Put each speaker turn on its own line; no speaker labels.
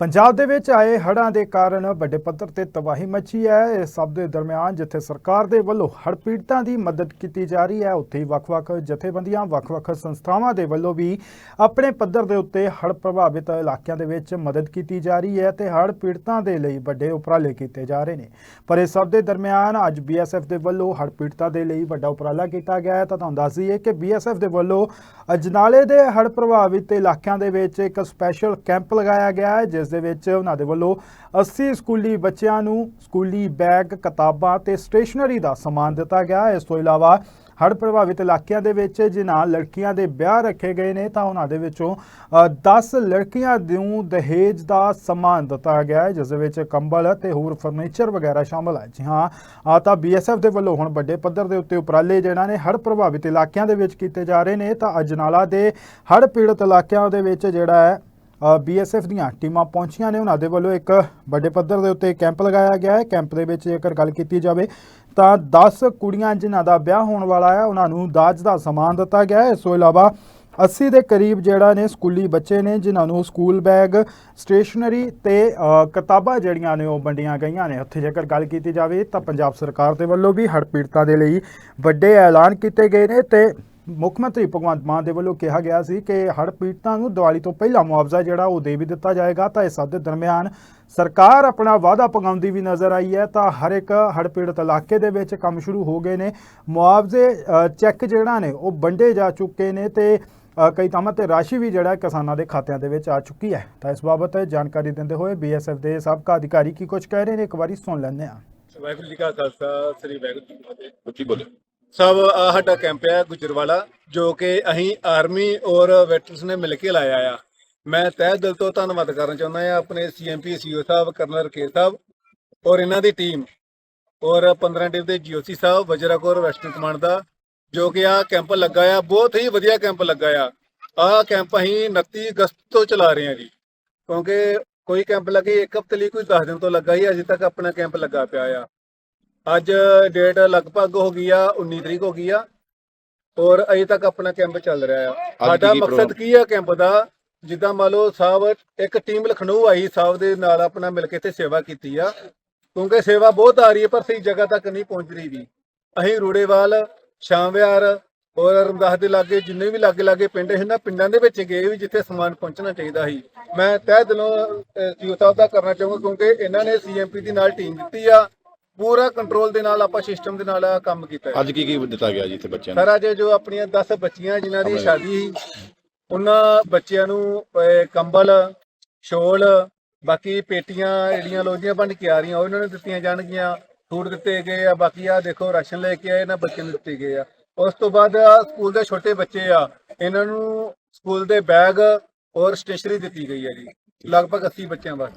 ਪੰਜਾਬ ਦੇ ਵਿੱਚ ਆਏ ਹੜ੍ਹਾਂ ਦੇ ਕਾਰਨ ਵੱਡੇ ਪੱਧਰ ਤੇ ਤਬਾਹੀ ਮਚੀ ਹੈ। ਇਸ ਸਭ ਦੇ ਦਰਮਿਆਨ ਜਿੱਥੇ ਸਰਕਾਰ ਦੇ ਵੱਲੋਂ ਹੜ੍ਹ ਪੀੜਤਾਂ ਦੀ ਮਦਦ ਕੀਤੀ ਜਾ ਰਹੀ ਹੈ, ਉੱਥੇ ਹੀ ਵੱਖ-ਵੱਖ ਜਥੇਬੰਦੀਆਂ, ਵੱਖ-ਵੱਖ ਸੰਸਥਾਵਾਂ ਦੇ ਵੱਲੋਂ ਵੀ ਆਪਣੇ ਪੱਧਰ ਦੇ ਉੱਤੇ ਹੜ੍ਹ ਪ੍ਰਭਾਵਿਤ ਇਲਾਕਿਆਂ ਦੇ ਵਿੱਚ ਮਦਦ ਕੀਤੀ ਜਾ ਰਹੀ ਹੈ ਤੇ ਹੜ੍ਹ ਪੀੜਤਾਂ ਦੇ ਲਈ ਵੱਡੇ ਉਪਰਾਲੇ ਕੀਤੇ ਜਾ ਰਹੇ ਨੇ। ਪਰ ਇਸ ਸਭ ਦੇ ਦਰਮਿਆਨ ਅੱਜ ਬੀਐਸਐਫ ਦੇ ਵੱਲੋਂ ਹੜ੍ਹ ਪੀੜਤਾਂ ਦੇ ਲਈ ਵੱਡਾ ਉਪਰਾਲਾ ਕੀਤਾ ਗਿਆ ਹੈ। ਤਾਂ ਤੁਹਾਨੂੰ ਦੱਸ ਦਈਏ ਕਿ ਬੀਐਸਐਫ ਦੇ ਵੱਲੋਂ ਅਜਨਾਲੇ ਦੇ ਹੜ੍ਹ ਪ੍ਰਭਾਵਿਤ ਇਲਾਕਿਆਂ ਦੇ ਵਿੱਚ ਇੱਕ ਸਪੈਸ਼ਲ ਕੈਂਪ ਲਗਾਇਆ ਗਿਆ ਹੈ ਜਿਸ ਦੇ ਵਿੱਚ ਉਹਨਾਂ ਦੇ ਵੱਲੋਂ 80 ਸਕੂਲੀ ਬੱਚਿਆਂ ਨੂੰ ਸਕੂਲੀ ਬੈਗ ਕਿਤਾਬਾਂ ਤੇ ਸਟੇਸ਼ਨਰੀ ਦਾ ਸਮਾਨ ਦਿੱਤਾ ਗਿਆ। ਇਸ ਤੋਂ ਇਲਾਵਾ ਹੜ੍ਹ ਪ੍ਰਭਾਵਿਤ ਇਲਾਕਿਆਂ ਦੇ ਵਿੱਚ ਜਿਨ੍ਹਾਂ ਲੜਕੀਆਂ ਦੇ ਵਿਆਹ ਰੱਖੇ ਗਏ ਨੇ ਤਾਂ ਉਹਨਾਂ ਦੇ ਵਿੱਚੋਂ ਅ, 10 ਲੜਕੀਆਂ ਨੂੰ ਦਹੇਜ ਦਾ ਸਮਾਨ ਦਿੱਤਾ ਗਿਆ ਹੈ ਜਿਸ ਦੇ ਵਿੱਚ ਕੰਬਲ ਅਤੇ ਹੋਰ ਫਰਨੀਚਰ ਵਗੈਰਾ ਸ਼ਾਮਲ ਹੈ। ਜੀ ਹਾਂ ਆ ਤਾਂ ਬੀਐਸਐਫ ਦੇ ਵੱਲੋਂ ਹੁਣ ਵੱਡੇ ਪੱਧਰ ਦੇ ਉੱਤੇ ਉਪਰਾਲੇ ਜਿਹੜਾ ਨੇ ਹੜ੍ਹ ਪ੍ਰਭਾਵਿਤ ਇਲਾਕਿਆਂ ਦੇ ਵਿੱਚ ਕੀਤੇ ਜਾ ਰਹੇ ਨੇ ਤਾਂ ਅਜਨਾਲਾ ਦੇ ਹੜ੍ਹ ਪੀੜਤ ਇਲਾਕਿਆਂ ਦੇ ਵਿੱਚ ਜਿਹੜਾ ਹੈ ਬੀਐਸਐਫ ਦੀਆਂ ਟੀਮਾਂ ਪਹੁੰਚੀਆਂ ਨੇ। ਉਹਨਾਂ ਦੇ ਵੱਲੋਂ ਇੱਕ ਵੱਡੇ ਪੱਧਰ ਦੇ ਉੱਤੇ ਕੈਂਪ ਲਗਾਇਆ ਗਿਆ ਹੈ। ਕੈਂਪ ਦੇ ਵਿੱਚ ਜੇਕਰ ਗੱਲ ਕੀਤੀ ਜਾਵੇ ਤਾਂ 10 ਕੁੜੀਆਂ ਜਿਨ੍ਹਾਂ ਦਾ ਵਿਆਹ ਹੋਣ ਵਾਲਾ ਹੈ, ਉਹਨਾਂ ਨੂੰ ਦਾਜ ਦਾ ਸਮਾਨ ਦਿੱਤਾ ਗਿਆ ਹੈ। ਇਸ ਤੋਂ ਇਲਾਵਾ 80 ਦੇ ਕਰੀਬ ਜਿਹੜਾ ਨੇ ਸਕੂਲੀ ਬੱਚੇ ਨੇ, ਜਿਨ੍ਹਾਂ ਨੂੰ ਸਕੂਲ ਬੈਗ, ਸਟੇਸ਼ਨਰੀ ਤੇ ਕਿਤਾਬਾਂ ਜਿਹੜੀਆਂ ਨੇ ਉਹ ਵੰਡੀਆਂ ਗਈਆਂ ਨੇ। ਉੱਥੇ ਜੇਕਰ ਗੱਲ ਕੀਤੀ ਜਾਵੇ ਤਾਂ ਪੰਜਾਬ ਸਰਕਾਰ ਦੇ ਵੱਲੋਂ ਵੀ ਹੜ੍ਹ ਪੀੜਤਾਂ ਦੇ ਲਈ ਵੱਡੇ ਐਲਾਨ ਕੀਤੇ ਗਏ ਨੇ ਤੇ ਮੁੱਖ ਮੰਤਰੀ ਭਗਵੰਤ ਮਾਨ ਦੇ ਵੱਲੋਂ ਕਿਹਾ ਗਿਆ ਸੀ ਕਿ ਹੜ੍ਹ ਪੀੜਤਾਂ ਨੂੰ ਦੀਵਾਲੀ ਤੋਂ ਪਹਿਲਾਂ ਮੁਆਵਜ਼ਾ ਜਿਹੜਾ ਉਹ ਦੇ ਵੀ ਦਿੱਤਾ ਜਾਏਗਾ ਤਾਂ ਇਸ ਸਭ ਦੇ ਦਰਮਿਆਨ ਸਰਕਾਰ ਆਪਣਾ ਵਾਅਦਾ ਪਗਾਉਂਦੀ ਵੀ ਨਜ਼ਰ ਆਈ ਹੈ ਤਾਂ ਹਰ ਇੱਕ ਹੜ੍ਹ ਪੀੜਤ ਇਲਾਕੇ ਦੇ ਵਿੱਚ ਕੰਮ ਸ਼ੁਰੂ ਹੋ ਗਏ ਨੇ ਮੁਆਵਜ਼ੇ ਚੈੱਕ ਜਿਹੜਾ ਨੇ ਉਹ ਵੰਡੇ ਜਾ ਚੁੱਕੇ ਨੇ ਤੇ ਕਈ ਥਾਵਾਂ ਤੇ ਰਾਸ਼ੀ ਵੀ ਜਿਹੜਾ ਕਿਸਾਨਾਂ ਦੇ ਖਾਤਿਆਂ ਦੇ ਵਿੱਚ ਆ ਚੁੱਕੀ ਹੈ। ਤਾਂ ਇਸ ਬਾਬਤ ਜਾਣਕਾਰੀ ਦਿੰਦੇ ਹੋਏ ਬੀਐਸਐਫ ਦੇ ਸਾਬਕਾ ਅਧਿਕਾਰੀ ਕੀ ਕੁਝ ਕਹਿ ਰਹੇ ਨੇ ਇੱਕ ਵਾਰੀ ਸੁਣ ਲੈਂਦੇ ਹਾਂ।
ਵਾਹਿਗੁਰੂ ਜੀ ਕਾ ਖਾਲਸਾ ਸ੍ਰੀ ਵਾਹਿਗੁਰੂ ਜੀ ਕੀ ਫਤਿਹ।
ਉੱਚੀ ਬੋਲੇ।
ਸਭ ਆਹ ਸਾਡਾ ਕੈਂਪ ਹੈ ਗੁਜਰਵਾਲਾ, ਜੋ ਕਿ ਅਸੀਂ ਆਰਮੀ ਔਰ ਵੈਟਰਨਸ ਨੇ ਮਿਲ ਕੇ ਲਾਇਆ ਆ। ਮੈਂ ਤਹਿ ਦਿਲ ਤੋਂ ਧੰਨਵਾਦ ਕਰਨਾ ਚਾਹੁੰਦਾ ਹਾਂ ਆਪਣੇ ਸੀਐਮਪੀ ਸੀਓ ਸਾਹਿਬ, ਕਰਨਲ ਰਕੇਸ਼ ਸਾਹਿਬ ਔਰ ਇਹਨਾਂ ਦੀ ਟੀਮ ਔਰ 15 ਟੀਮ ਦੇ ਜੀਓਸੀ ਸਾਹਿਬ ਵਜਰਾਕੋਰ ਵੈਸਟਰਨ ਕਮਾਂਡ ਦਾ, ਜੋ ਕਿ ਆ ਕੈਂਪ ਲੱਗਾ ਆ, ਬਹੁਤ ਹੀ ਵਧੀਆ ਕੈਂਪ ਲੱਗਾ ਆ। ਆਹ ਕੈਂਪ ਅਸੀਂ 29 ਅਗਸਤ ਤੋਂ ਚਲਾ ਰਹੇ ਹਾਂ ਜੀ, ਕਿਉਂਕਿ ਕੋਈ ਕੈਂਪ ਲੱਗੇ ਇੱਕ ਹਫ਼ਤੇ ਲਈ, ਕੋਈ 10 ਦਿਨ ਤੋਂ ਲੱਗਾ ਹੀ ਅਜੇ ਤੱਕ ਆਪਣਾ ਕੈਂਪ ਲੱਗਾ ਪਿਆ ਆ। ਅੱਜ ਡੇਟ ਲਗਭਗ ਹੋ ਗਈ ਆ 19 ਤਰੀਕ ਹੋ ਗਈ ਆ। ਔਰ ਅਜੇ ਤੱਕ ਆਪਣਾ ਕੈਂਪ ਚੱਲ ਰਿਹਾ ਆ। ਸਾਡਾ ਮਕਸਦ? ਕੀ ਆ ਕੈਂਪ ਦਾ? ਜਿੱਦਾਂ ਮੰਨ ਲਓ ਸਾਹਿਬ ਇੱਕ ਟੀਮ ਲਖਨਊ ਆਈ ਸਾਹਿਬ ਦੇ ਨਾਲ ਆਪਣਾ ਮਿਲ ਕੇ ਇੱਥੇ ਸੇਵਾ ਕੀਤੀ ਆ। ਕਿਉਂਕਿ ਸੇਵਾ ਬਹੁਤ ਆ ਰਹੀ ਹੈ ਪਰ ਸਹੀ ਜਗ੍ਹਾ ਤੱਕ ਨਹੀਂ ਪਹੁੰਚ ਰਹੀ ਵੀ ਅਸੀਂ ਰੂੜੇਵਾਲ ਸ਼ਾਮਵਿਆਰ ਔਰ ਰਮਦਾਸ ਦੇ ਲਾਗੇ ਜਿੰਨੇ ਵੀ ਲਾਗੇ ਲਾਗੇ ਪਿੰਡ ਸੀ ਨਾ ਪਿੰਡਾਂ ਦੇ ਵਿੱਚ ਗਏ ਵੀ ਜਿੱਥੇ ਸਮਾਨ ਪਹੁੰਚਣਾ ਚਾਹੀਦਾ ਸੀ। ਮੈਂ ਤਹਿ ਦਿਲੋਂ ਸੀਓ ਸਾਹਿਬ ਦਾ ਕਰਨਾ ਚਾਹੂੰਗਾ ਕਿਉਂਕਿ ਇਹਨਾਂ ਨੇ ਸੀਐਮਪੀ ਦੀ ਨਾਲ ਟੀਮ ਦਿੱਤੀ ਆ। ਪੂਰਾ ਕੰਟਰੋਲ ਦੇ ਨਾਲ ਆਪਾਂ ਸਿਸਟਮ ਦੇ ਨਾਲ ਕੰਮ ਕੀਤਾ ਹੈ।
ਅੱਜ ਕੀ ਕੀ ਦਿੱਤਾ ਗਿਆ ਜੀ ਇੱਥੇ ਬੱਚਿਆਂ ਨੂੰ?
ਸਰ ਅੱਜ ਜੋ ਆਪਣੀਆਂ 10 ਬੱਚੀਆਂ ਜਿਨ੍ਹਾਂ ਦੀ ਸ਼ਾਦੀ ਸੀ ਉਹਨਾਂ ਬੱਚਿਆਂ ਨੂੰ ਅਹ, ਕੰਬਲ ਸ਼ੋਲ ਬਾਕੀ ਪੇਟੀਆਂ ਜਿਹੜੀਆਂ ਲੋਜੀਆਂ ਬਣ ਕੇ ਆ ਰਹੀਆਂ ਉਹ ਇਹਨਾਂ ਨੂੰ ਦਿੱਤੀਆਂ ਜਾਣਗੀਆਂ। ਫੂਡ ਦਿੱਤੇ ਗਏ ਆ ਬਾਕੀ ਆ ਦੇਖੋ ਰਾਸ਼ਨ ਲੈ ਕੇ ਆਏ ਇਹਨਾਂ ਬੱਚਿਆਂ ਨੂੰ ਦਿੱਤੇ ਗਏ ਆ। ਉਸ ਤੋਂ ਬਾਅਦ ਆਹ ਸਕੂਲ ਦੇ ਛੋਟੇ ਬੱਚੇ ਆ ਇਹਨਾਂ ਨੂੰ ਸਕੂਲ ਦੇ ਬੈਗ ਔਰ ਸਟੇਸ਼ਨਰੀ ਦਿੱਤੀ ਗਈ ਹੈ ਜੀ ਲਗਭਗ 80 ਬੱਚਿਆਂ ਵਾਸਤੇ।